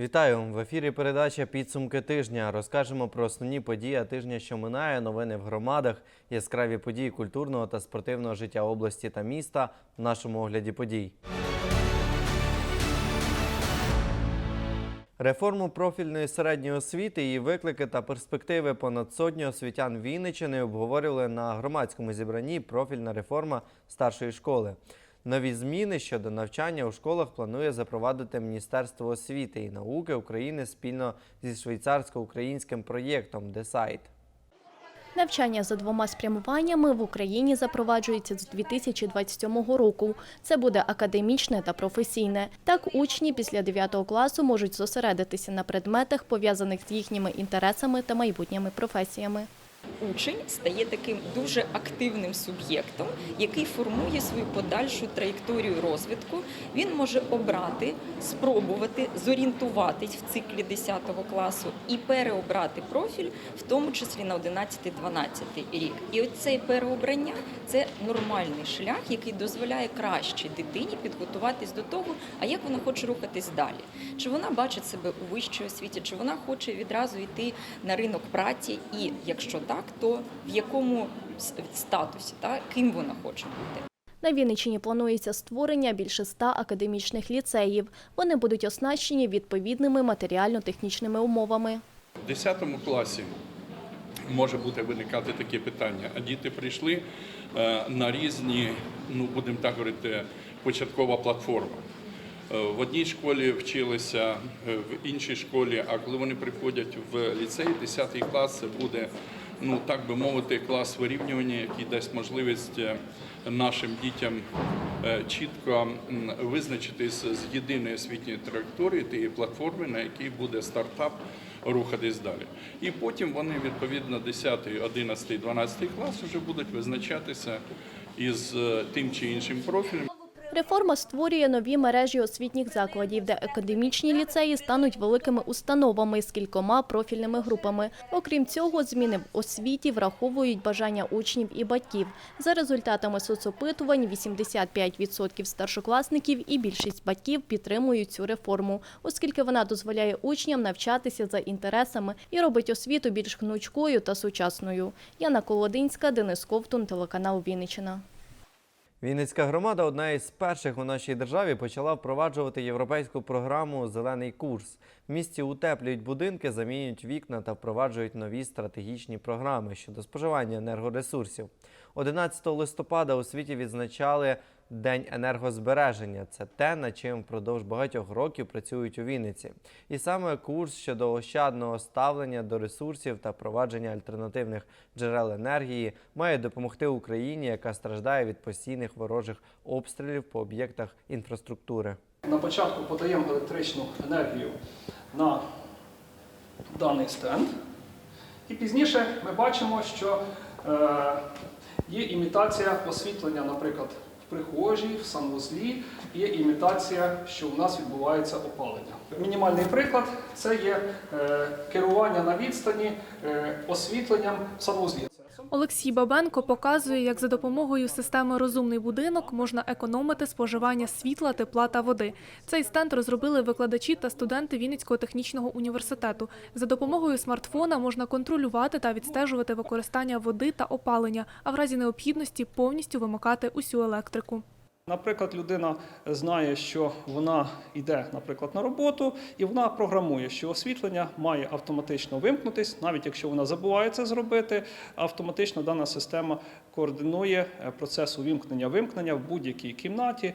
Вітаю в ефірі. Передача Підсумки тижня. Розкажемо про основні події тижня, що минає, новини в громадах, яскраві події культурного та спортивного життя області та міста в нашому огляді подій. Реформу профільної середньої освіти, її виклики та перспективи понад сотні освітян Вінниччини обговорювали на громадському зібранні профільна реформа старшої школи. Нові зміни щодо навчання у школах планує запровадити Міністерство освіти і науки України спільно зі швейцарсько-українським проєктом «Десайт». Навчання за двома спрямуваннями в Україні запроваджується з 2027 року. Це буде академічне та професійне. Так, учні після 9 класу можуть зосередитися на предметах, пов'язаних з їхніми інтересами та майбутніми професіями. Учень стає таким дуже активним суб'єктом, який формує свою подальшу траєкторію розвитку. Він може обрати, спробувати зорієнтуватись в циклі 10 класу і переобрати профіль, в тому числі на 11-12 рік. І оце переобрання це нормальний шлях, який дозволяє краще дитині підготуватись до того, а як вона хоче рухатись далі. Чи вона бачить себе у вищій освіті, чи вона хоче відразу йти на ринок праці, і якщо так, то в якому статусі, так, ким вона хоче бути. На Вінниччині планується створення більше ста академічних ліцеїв. Вони будуть оснащені відповідними матеріально-технічними умовами. В 10 класі може бути виникати таке питання. А діти прийшли е, на різні, ну будемо так говорити, початкова платформа. Е, В одній школі вчилися, е, в іншій школі, а коли вони приходять в ліцей, 10 клас це буде, ну так би мовити, клас вирівнювання, який дасть можливість е, нашим дітям е, чітко визначитись з єдиної освітньої траєкторії тієї платформи, на якій буде стартап рухатись далі. І потім вони відповідно 10, 11, 12 клас вже будуть визначатися із е, тим чи іншим профілем. Реформа створює нові мережі освітніх закладів, де академічні ліцеї стануть великими установами з кількома профільними групами. Окрім цього, зміни в освіті враховують бажання учнів і батьків. За результатами соцопитувань, 85% старшокласників і більшість батьків підтримують цю реформу, оскільки вона дозволяє учням навчатися за інтересами і робить освіту більш гнучкою та сучасною. Яна Колодинська, Денис Ковтун, телеканал Вінниччина. Вінницька громада одна із перших у нашій державі почала впроваджувати європейську програму Зелений курс. В місті утеплюють будинки, замінюють вікна та впроваджують нові стратегічні програми щодо споживання енергоресурсів. 11 листопада у світі відзначали День енергозбереження. Це те, над чим впродовж багатьох років працюють у Вінниці. І саме курс щодо ощадного ставлення до ресурсів та впровадження альтернативних джерел енергії має допомогти Україні, яка страждає від постійних ворожих обстрілів по об'єктах інфраструктури. На початку подаємо електричну енергію на даний стенд. І пізніше ми бачимо, що е, є імітація освітлення, наприклад, прихожій, в санвузлі, є імітація, що у нас відбувається опалення. Мінімальний приклад це є е, керування на відстані е, освітленням в санвузлі. Олексій Бабенко показує, як за допомогою системи Розумний будинок можна економити споживання світла, тепла та води. Цей стенд розробили викладачі та студенти Вінницького технічного університету. За допомогою смартфона можна контролювати та відстежувати використання води та опалення, а в разі необхідності повністю вимикати усю електрику. Наприклад, людина знає, що вона йде, наприклад, на роботу, і вона програмує, що освітлення має автоматично вимкнутись, навіть якщо вона забуває це зробити, автоматично дана система координує е, процес увімкнення-вимкнення в будь-якій кімнаті.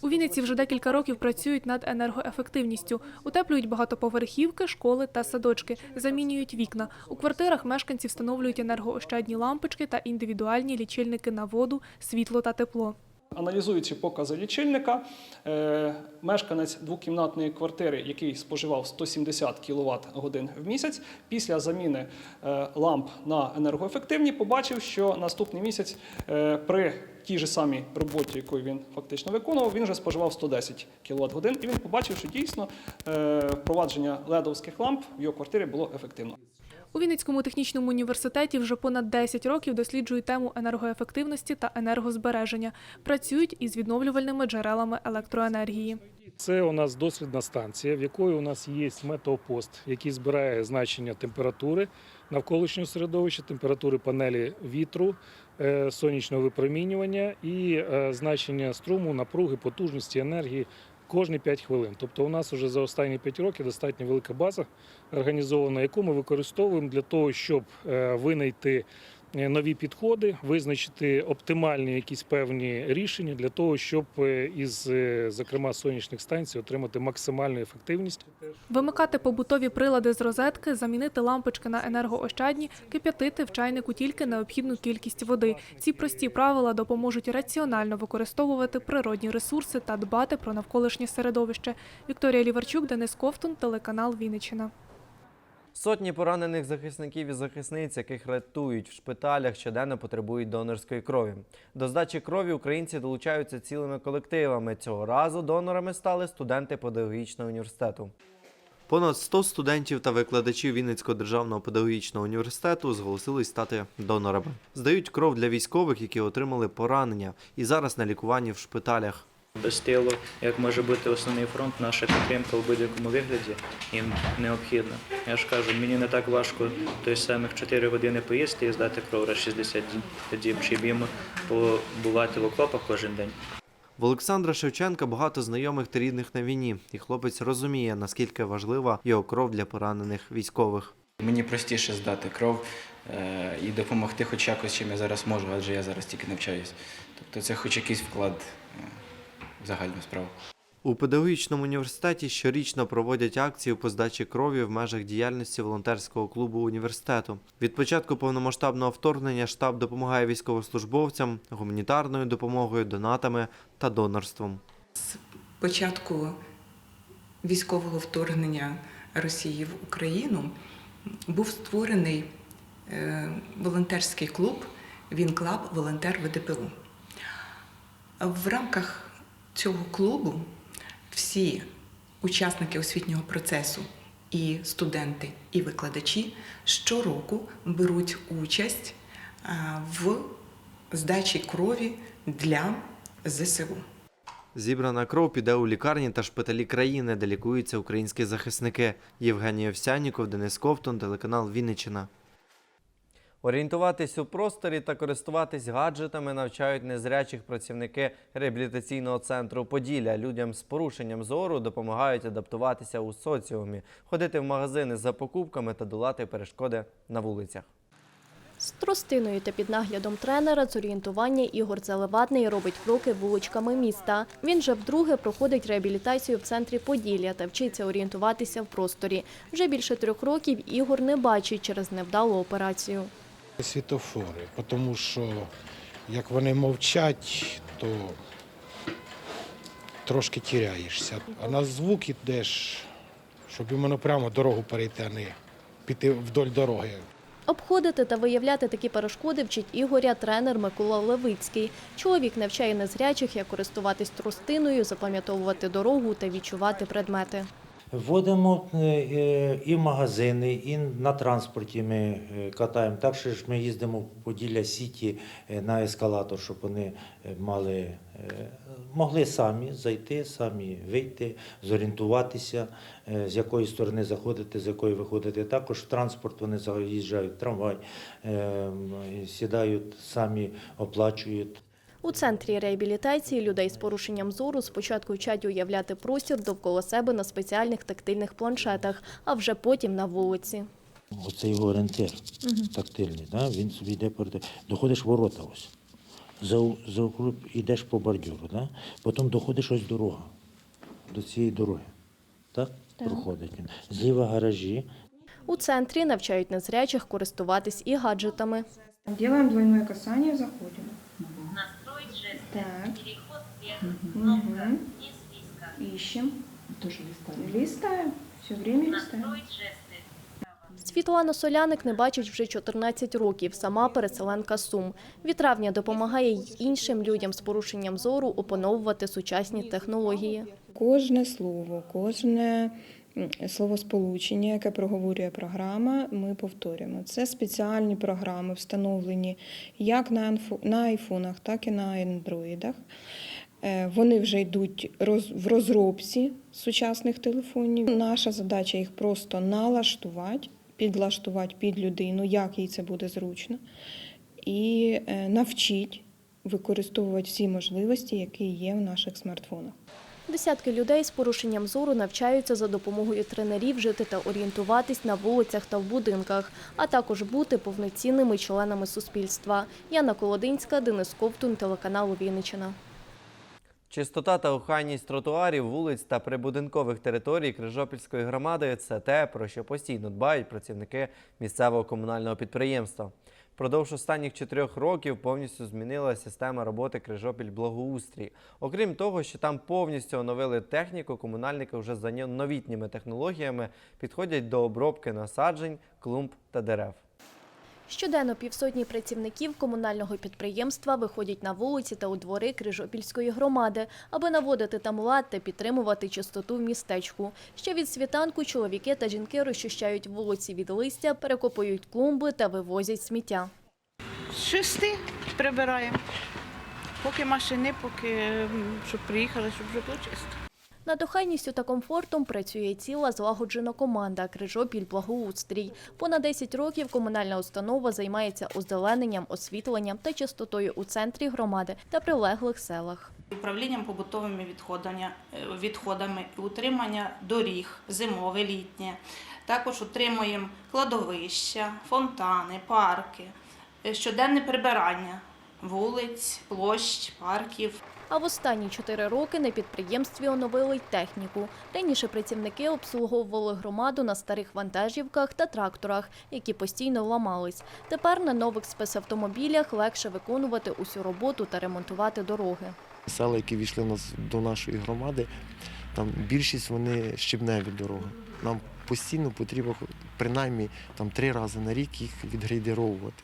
У Вінниці вже декілька років працюють над енергоефективністю. Утеплюють багатоповерхівки, школи та садочки, замінюють вікна. У квартирах мешканці встановлюють енергоощадні лампочки та індивідуальні лічильники на воду, світло та тепло. Аналізуючи покази лічильника, е, мешканець двокімнатної квартири, який споживав 170 кВт годин в місяць, після заміни е, ламп на енергоефективні, побачив, що наступний місяць е, при тій же самій роботі, яку він фактично виконував, він вже споживав 110 кВт годин, і він побачив, що дійсно впровадження ледовських ламп в його квартирі було ефективно. У Вінницькому технічному університеті вже понад 10 років досліджують тему енергоефективності та енергозбереження. Працюють із відновлювальними джерелами електроенергії. Це у нас дослідна станція, в якої у нас є метеопост, який збирає значення температури навколишнього середовища, температури панелі вітру, е, сонячного випромінювання і е, значення струму, напруги, потужності енергії кожні 5 хвилин. Тобто у нас вже за останні 5 років достатньо велика база організована, яку ми використовуємо для того, щоб е, винайти нові підходи, визначити оптимальні якісь певні рішення для того, щоб е, із, е, зокрема, сонячних станцій отримати максимальну ефективність. Вимикати побутові прилади з розетки, замінити лампочки на енергоощадні, кип'ятити в чайнику тільки необхідну кількість води. Ці прості правила допоможуть раціонально використовувати природні ресурси та дбати про навколишнє середовище. Вікторія Ліварчук, Денис Ковтун, телеканал Вінниччина. Сотні поранених захисників і захисниць, яких рятують в шпиталях, щоденно потребують донорської крові. До здачі крові українці долучаються цілими колективами. Цього разу донорами стали студенти педагогічного університету. Понад 100 студентів та викладачів Вінницького державного педагогічного університету зголосились стати донорами. Здають кров для військових, які отримали поранення, і зараз на лікуванні в шпиталях. Без тилу, як може бути основний фронт, наша підтримка у будь-якому вигляді їм необхідна. Я ж кажу, мені не так важко той самих 4 години поїсти і здати кров раз 60 діб, чи їм побувати в окопах кожен день. В Олександра Шевченка багато знайомих та рідних на війні, і хлопець розуміє, наскільки важлива його кров для поранених військових. Мені простіше здати кров е, і допомогти хоч якось, чим я зараз можу, адже я зараз тільки навчаюсь. Тобто це хоч якийсь вклад е, загальну справу. У педагогічному університеті щорічно проводять акцію по здачі крові в межах діяльності волонтерського клубу університету. Від початку повномасштабного вторгнення штаб допомагає військовослужбовцям гуманітарною допомогою, донатами та донорством. З початку військового вторгнення Росії в Україну був створений е, волонтерський клуб Вінклаб Волонтер ВДПУ. В рамках цього клубу всі учасники освітнього процесу, і студенти, і викладачі щороку беруть участь в здачі крові для ЗСУ. Зібрана кров піде у лікарні та шпиталі країни, де лікуються українські захисники. Євгеній Овсяніков, Денис Ковтун, телеканал Вінниччина. Орієнтуватись у просторі та користуватись гаджетами навчають незрячих працівники реабілітаційного центру Поділля. Людям з порушенням зору допомагають адаптуватися у соціумі, ходити в магазини за покупками та долати перешкоди на вулицях. З тростиною та під наглядом тренера з орієнтування Ігор Заливатний робить кроки вуличками міста. Він же вдруге проходить реабілітацію в центрі Поділля та вчиться орієнтуватися в просторі. Вже більше трьох років Ігор не бачить через невдалу операцію. Світофори, тому що як вони мовчать, то трошки тіряєшся. А на звук ідеш, щоб іменно прямо дорогу перейти, а не піти вдоль дороги. Обходити та виявляти такі перешкоди вчить Ігоря тренер Микола Левицький. Чоловік навчає незрячих, як користуватись тростиною, запам'ятовувати дорогу та відчувати предмети. Вводимо е, е, і в магазини, і на транспорті ми е, катаємо. Так що ж ми їздимо в Поділля Сіті на ескалатор, щоб вони мали, могли самі зайти, самі вийти, зорієнтуватися, з якої сторони заходити, з якої виходити. Також в транспорт вони заїжджають трамвай, е, сідають, самі оплачують. У центрі реабілітації людей з порушенням зору спочатку вчать уявляти простір довкола себе на спеціальних тактильних планшетах, а вже потім на вулиці. Оцей його орієнтир тактильний, да? він собі йде перед. Доходиш ворота ось. За, за округ йдеш по бордюру, да? потім доходиш ось дорога. До цієї дороги. Так? Проходить він. Зліва гаражі, У центрі навчають незрячих користуватись і гаджетами. Делаем двойное касание, заходим. Мгм. Ищем. Листаем. Все время листаем. Світлана Соляник не бачить вже 14 років, сама переселенка Сум. Від травня допомагає й іншим людям з порушенням зору опановувати сучасні технології. Кожне слово, кожне словосполучення, яке проговорює програма, ми повторюємо. Це спеціальні програми, встановлені як на айфонах, так і на андроїдах. Е, Вони вже йдуть в розробці сучасних телефонів. Наша задача їх просто налаштувати, підлаштувати під людину, як їй це буде зручно, і е, навчити використовувати всі можливості, які є в наших смартфонах. Десятки людей з порушенням зору навчаються за допомогою тренерів жити та орієнтуватись на вулицях та в будинках, а також бути повноцінними членами суспільства. Яна Колодинська, Денис Ковтун, телеканал Вінниччина. Чистота та охайність тротуарів, вулиць та прибудинкових територій Крижопільської громади це те, про що постійно дбають працівники місцевого комунального підприємства. Впродовж останніх чотирьох років повністю змінилася система роботи Крижопіль Благоустрій. Окрім того, що там повністю оновили техніку, комунальники вже за новітніми технологіями підходять до обробки насаджень, клумб та дерев. Щоденно півсотні працівників комунального підприємства виходять на вулиці та у двори Крижопільської громади, аби наводити там лад та підтримувати чистоту в містечку. Ще від світанку чоловіки та жінки розчищають вулиці від листя, перекопують клумби та вивозять сміття. Шести прибираємо. Поки машини, поки щоб приїхали, щоб вже було чисто. Над охайністю та комфортом працює ціла злагоджена команда Крижопіль Благоустрій. Понад 10 років комунальна установа займається озелененням, освітленням та чистотою у центрі громади та прилеглих селах. Управлінням побутовими відходами, відходами, утримання доріг, зимове, літнє. Також утримуємо кладовища, фонтани, парки, е, щоденне прибирання вулиць, площ, парків. А в останні чотири роки на підприємстві оновили й техніку. Раніше працівники обслуговували громаду на старих вантажівках та тракторах, які постійно ламались. Тепер на нових спецавтомобілях легше виконувати усю роботу та ремонтувати дороги. Села, які війшли до нашої громади, там більшість вони щебневі дороги. Нам постійно потрібно принаймні там три рази на рік їх відгрейдеровувати.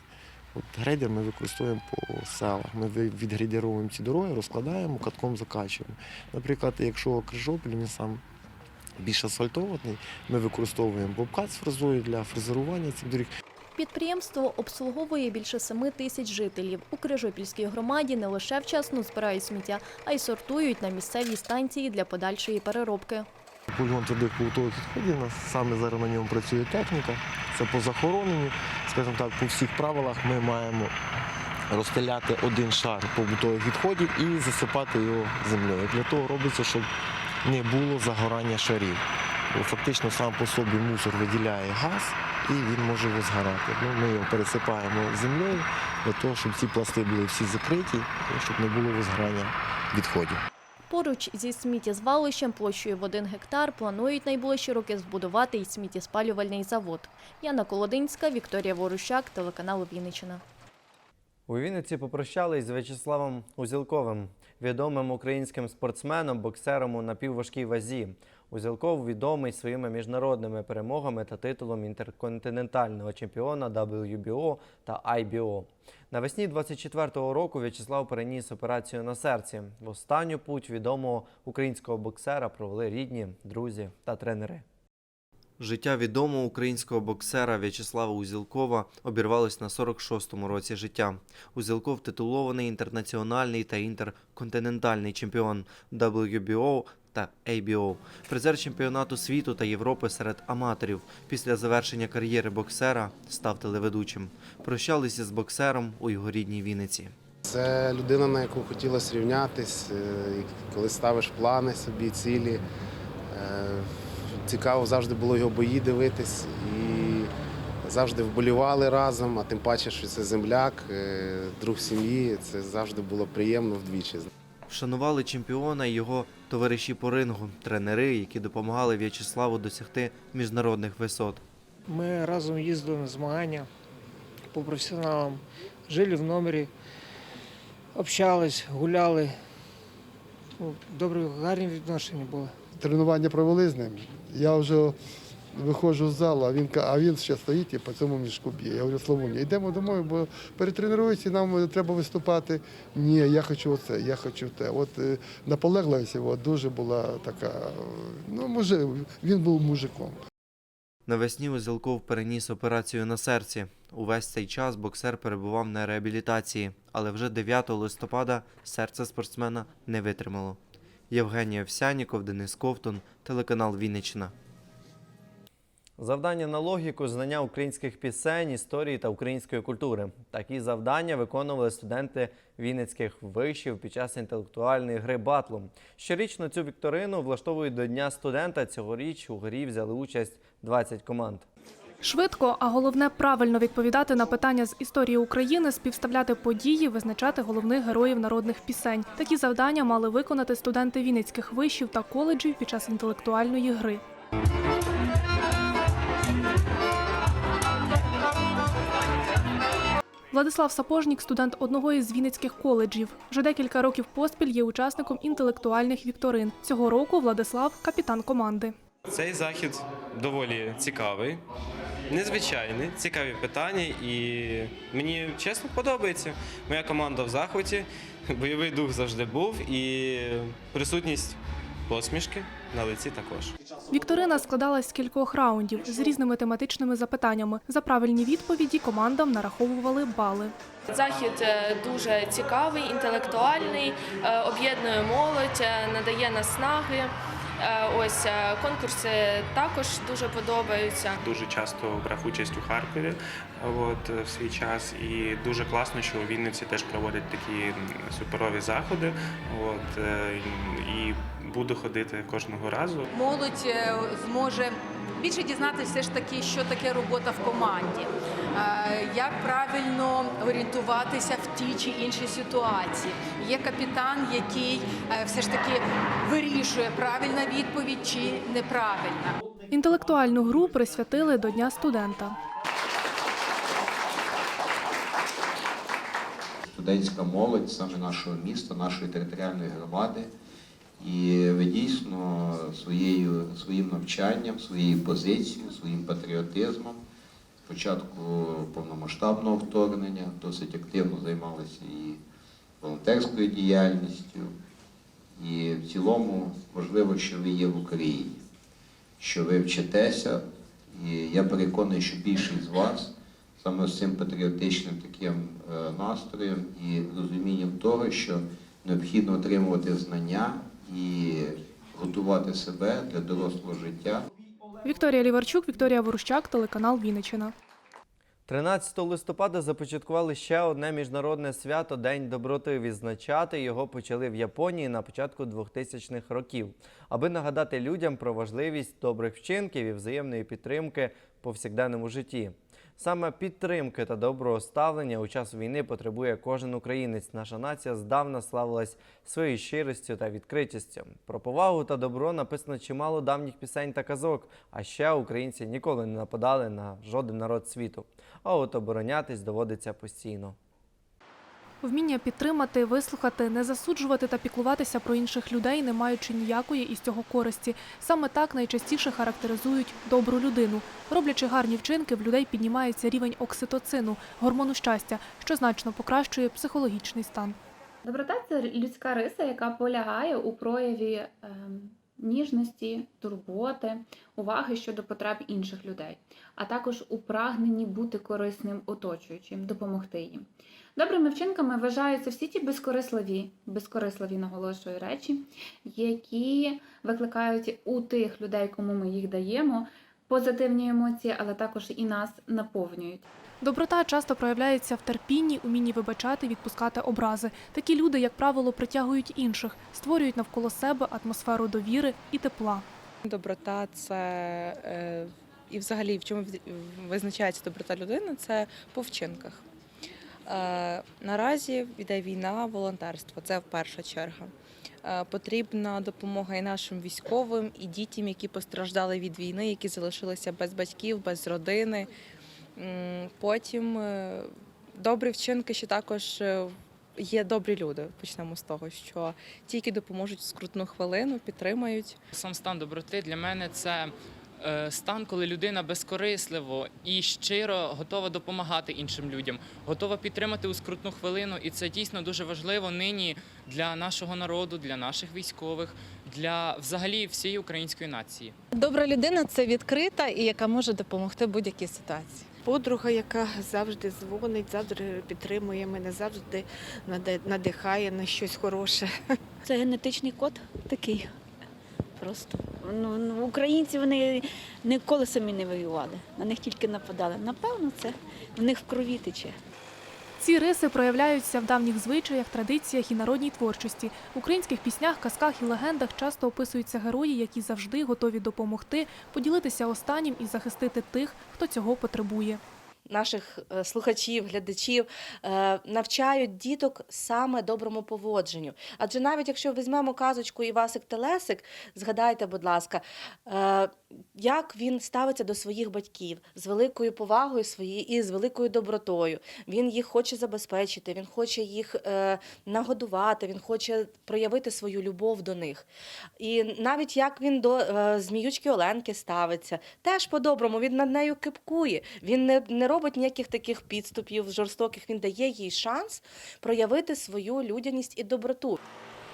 От грейдер ми використовуємо по селах. Ми відгрейдеровуємо ці дороги, розкладаємо, катком закачуємо. Наприклад, якщо Крижопіль, він сам більш асфальтований, ми використовуємо бобкат з фрезою для фрезерування цих доріг. Підприємство обслуговує більше семи тисяч жителів. У Крижопільській громаді не лише вчасно збирають сміття, а й сортують на місцевій станції для подальшої переробки. Полігон твердих побутових відходів, у нас саме зараз на ньому працює техніка. Це по захороненню. Скажімо так, по всіх правилах ми маємо розстеляти один шар побутових відходів і засипати його землею. Для того робиться, щоб не було загорання шарів. Бо фактично сам по собі мусор виділяє газ і він може його згорати. Ну, ми його пересипаємо землею для того, щоб ці пласти були всі закриті щоб не було возгорання відходів. Поруч зі сміттєзвалищем площею в один гектар планують найближчі роки збудувати й сміттєспалювальний завод. Яна Колодинська, Вікторія Ворущак, телеканал Вінниччина. У Вінниці попрощались з В'ячеславом Узілковим, відомим українським спортсменом, боксером у напівважкій вазі. Узілков відомий своїми міжнародними перемогами та титулом інтерконтинентального чемпіона WBO та IBO. Навесні 24-го року В'ячеслав переніс операцію на серці. В останню путь відомого українського боксера провели рідні, друзі та тренери. Життя відомого українського боксера В'ячеслава Узілкова обірвалось на 46-му році життя. Узілков титулований інтернаціональний та інтерконтинентальний чемпіон WBO та ABO, призер чемпіонату світу та Європи серед аматорів. Після завершення кар'єри боксера став телеведучим. Прощалися з боксером у його рідній Вінниці. Це людина, на яку хотілося рівнятись, е, коли ставиш плани собі, цілі. Цікаво завжди було його бої дивитись і завжди вболівали разом, а тим паче, що це земляк, е, друг сім'ї. Це завжди було приємно вдвічі. Вшанували чемпіона і його товариші по рингу, тренери, які допомагали В'ячеславу досягти міжнародних висот. Ми разом їздили на змагання по професіоналам, жили в номері, общались, гуляли. Ну, Добрі, гарні відношення були. Тренування провели з ним. Я вже виходжу з залу, а він, а він ще стоїть і по цьому мішку б'є. Я говорю, Славуня, йдемо домой, бо перетренуюся, нам треба виступати. Ні, я хочу оце, я хочу те. От е, наполегливість його дуже була така, ну, може, він був мужиком. Навесні Узілков переніс операцію на серці. Увесь цей час боксер перебував на реабілітації, але вже 9 листопада серце спортсмена не витримало. Євгеній Овсяніков, Денис Ковтун, телеканал Вінниччина. Завдання на логіку, знання українських пісень, історії та української культури. Такі завдання виконували студенти Вінницьких вишів під час інтелектуальної гри батлу. Щорічно цю вікторину влаштовують до Дня студента. Цьогоріч у грі взяли участь 20 команд. Швидко, а головне правильно відповідати на питання з історії України, співставляти події, визначати головних героїв народних пісень. Такі завдання мали виконати студенти Вінницьких вишів та коледжів під час інтелектуальної гри. Владислав Сапожнік, студент одного із Вінницьких коледжів. Вже декілька років поспіль є учасником інтелектуальних вікторин. Цього року Владислав капітан команди. Цей захід доволі цікавий, незвичайний, цікаві питання, і мені чесно подобається. Моя команда в захваті, бойовий дух завжди був, і присутність посмішки на лиці також. Вікторина складалась з кількох раундів з різними тематичними запитаннями. За правильні відповіді командам нараховували бали. Захід е, дуже цікавий, інтелектуальний, е, об'єднує молодь, е, надає наснаги. Е, Ось е, конкурси також дуже подобаються. Дуже часто брав участь у Харкові от, в свій час, і дуже класно, що у Вінниці теж проводять такі суперові заходи. От, е, і буду ходити кожного разу. молодь е, зможе більше дізнатися все ж таки, що таке робота в команді, е, як правильно орієнтуватися в тій чи іншій ситуації. Є капітан, який е, все ж таки вирішує, правильна відповідь чи неправильна. Інтелектуальну гру присвятили до Дня студента. студентська молодь саме нашого міста, нашої територіальної громади. І ви дійсно своєю, своїм навчанням, своєю позицією, своїм патріотизмом, спочатку повномасштабного вторгнення, досить активно займалися і волонтерською діяльністю. І в цілому важливо, що ви є в Україні, що ви вчитеся. І я переконаний, що більшість з вас саме з цим патріотичним таким е, настроєм і розумінням того, що необхідно отримувати знання і готувати себе для дорослого життя. Вікторія Ліварчук, Вікторія Ворущак, телеканал Вінничина. 13 листопада започаткували ще одне міжнародне свято День доброти. Відзначати його почали в Японії на початку 2000-х років, аби нагадати людям про важливість добрих вчинків і взаємної підтримки в повсякденному житті. Саме підтримки та доброго ставлення у час війни потребує кожен українець. Наша нація здавна славилась своєю щирістю та відкритістю. Про повагу та добро написано чимало давніх пісень та казок. А ще українці ніколи не нападали на жоден народ світу. А от оборонятись доводиться постійно. Вміння підтримати, вислухати, не засуджувати та піклуватися про інших людей, не маючи ніякої із цього користі. Саме так найчастіше характеризують добру людину. Роблячи гарні вчинки, в людей піднімається рівень окситоцину, гормону щастя, що значно покращує психологічний стан. Доброта це людська риса, яка полягає у прояві ем, ніжності, турботи, уваги щодо потреб інших людей, а також у прагненні бути корисним оточуючим, допомогти їм. Добрими вчинками вважаються всі ті безкорисливі, безкорисливі наголошую речі, які викликають у тих людей, кому ми їх даємо, позитивні емоції, але також і нас наповнюють. Доброта часто проявляється в терпінні, умінні вибачати, відпускати образи. Такі люди, як правило, притягують інших, створюють навколо себе атмосферу довіри і тепла. Доброта це е, і взагалі в чому визначається доброта людини, це по вчинках. Е, наразі йде війна, волонтерство це в перша черга. Е, потрібна допомога і нашим військовим, і дітям, які постраждали від війни, які залишилися без батьків, без родини. Потім е, добрі вчинки ще також е, є добрі люди. Почнемо з того, що ті, які допоможуть в скрутну хвилину, підтримають. Сам стан доброти для мене це е, стан, коли людина безкорисливо і щиро готова допомагати іншим людям, готова підтримати у скрутну хвилину. І це дійсно дуже важливо нині для нашого народу, для наших військових, для взагалі всієї української нації. Добра людина це відкрита і яка може допомогти будь-якій ситуації. Подруга, яка завжди дзвонить, завжди підтримує мене, завжди надихає на щось хороше. Це генетичний код такий. Просто ну, ну, українці вони ніколи самі не воювали, на них тільки нападали. Напевно, це в них в крові тече. Ці риси проявляються в давніх звичаях, традиціях і народній творчості. В українських піснях, казках і легендах часто описуються герої, які завжди готові допомогти, поділитися останнім і захистити тих, хто цього потребує. Наших е, слухачів, глядачів е, навчають діток саме доброму поводженню. Адже навіть якщо візьмемо казочку Івасик Телесик, згадайте, будь ласка, е, як він ставиться до своїх батьків з великою повагою свої і з великою добротою. Він їх хоче забезпечити, він хоче їх нагодувати, він хоче проявити свою любов до них. І навіть як він до зміючки Оленки ставиться, теж по-доброму, він над нею кипкує. Він не, не робить ніяких таких підступів жорстоких, він дає їй шанс проявити свою людяність і доброту.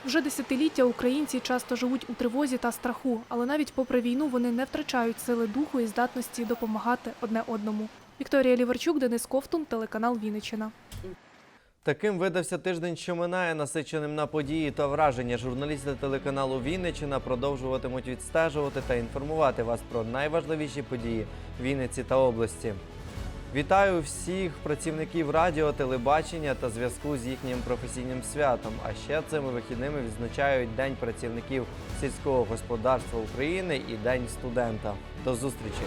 Вже десятиліття українці часто живуть у тривозі та страху, але навіть попри війну вони не втрачають сили духу і здатності допомагати одне одному. Вікторія Ліварчук, Денис Ковтун, телеканал Вінниччина. Таким видався тиждень, що минає, насиченим на події та враження. Журналісти телеканалу Вінниччина продовжуватимуть відстежувати та інформувати вас про найважливіші події Вінниці та області. Вітаю всіх працівників радіо, телебачення та зв'язку з їхнім професійним святом. А ще цими вихідними відзначають День працівників сільського господарства України і День студента. До зустрічі!